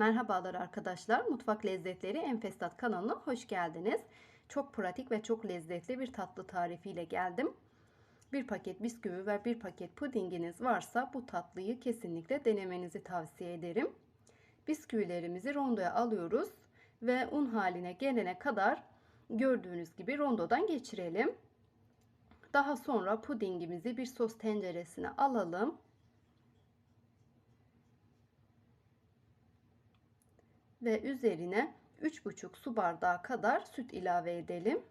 Merhabalar arkadaşlar. Mutfak Lezzetleri Enfestat kanalına hoş geldiniz. Çok pratik ve çok lezzetli bir tatlı tarifiyle geldim. Bir paket bisküvi ve bir paket pudinginiz varsa bu tatlıyı kesinlikle denemenizi tavsiye ederim. Bisküvilerimizi rondoya alıyoruz ve un haline gelene kadar gördüğünüz gibi rondodan geçirelim. Daha sonra pudingimizi bir sos tenceresine alalım. Ve üzerine 3,5 su bardağı kadar süt ilave edelim.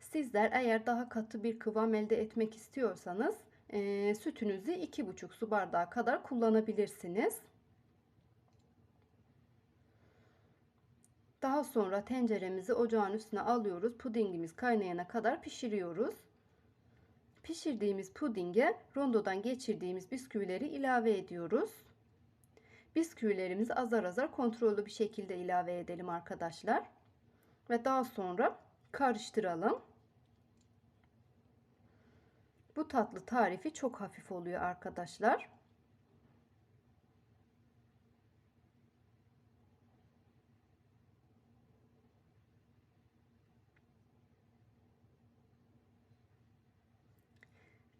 Sizler eğer daha katı bir kıvam elde etmek istiyorsanız e, sütünüzü 2,5 su bardağı kadar kullanabilirsiniz. Daha sonra tenceremizi ocağın üstüne alıyoruz. Pudingimiz kaynayana kadar pişiriyoruz. Pişirdiğimiz pudinge rondodan geçirdiğimiz bisküvileri ilave ediyoruz. Bisküvilerimizi azar azar kontrollü bir şekilde ilave edelim arkadaşlar. Ve daha sonra karıştıralım. Bu tatlı tarifi çok hafif oluyor arkadaşlar.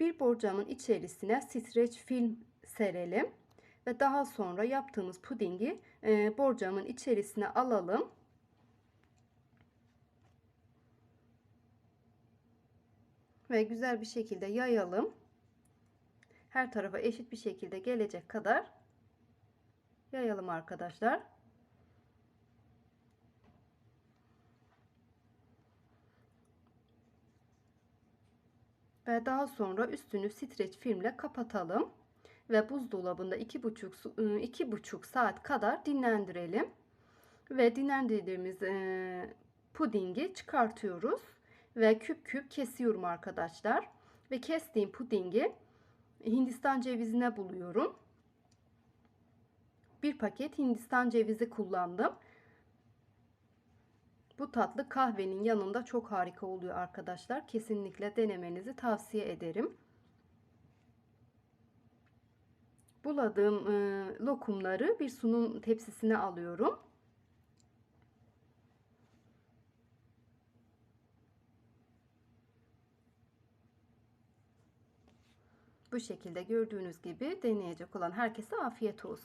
Bir borcamın içerisine streç film serelim ve daha sonra yaptığımız pudingi e, borcamın içerisine alalım. Ve güzel bir şekilde yayalım. Her tarafa eşit bir şekilde gelecek kadar yayalım arkadaşlar. Ve daha sonra üstünü streç filmle kapatalım ve buzdolabında 2,5 2,5 saat kadar dinlendirelim. Ve dinlendirdiğimiz pudingi çıkartıyoruz ve küp küp kesiyorum arkadaşlar. Ve kestiğim pudingi Hindistan cevizine buluyorum. Bir paket Hindistan cevizi kullandım. Bu tatlı kahvenin yanında çok harika oluyor arkadaşlar. Kesinlikle denemenizi tavsiye ederim. Buladığım e, lokumları bir sunum tepsisine alıyorum. Bu şekilde gördüğünüz gibi deneyecek olan herkese afiyet olsun.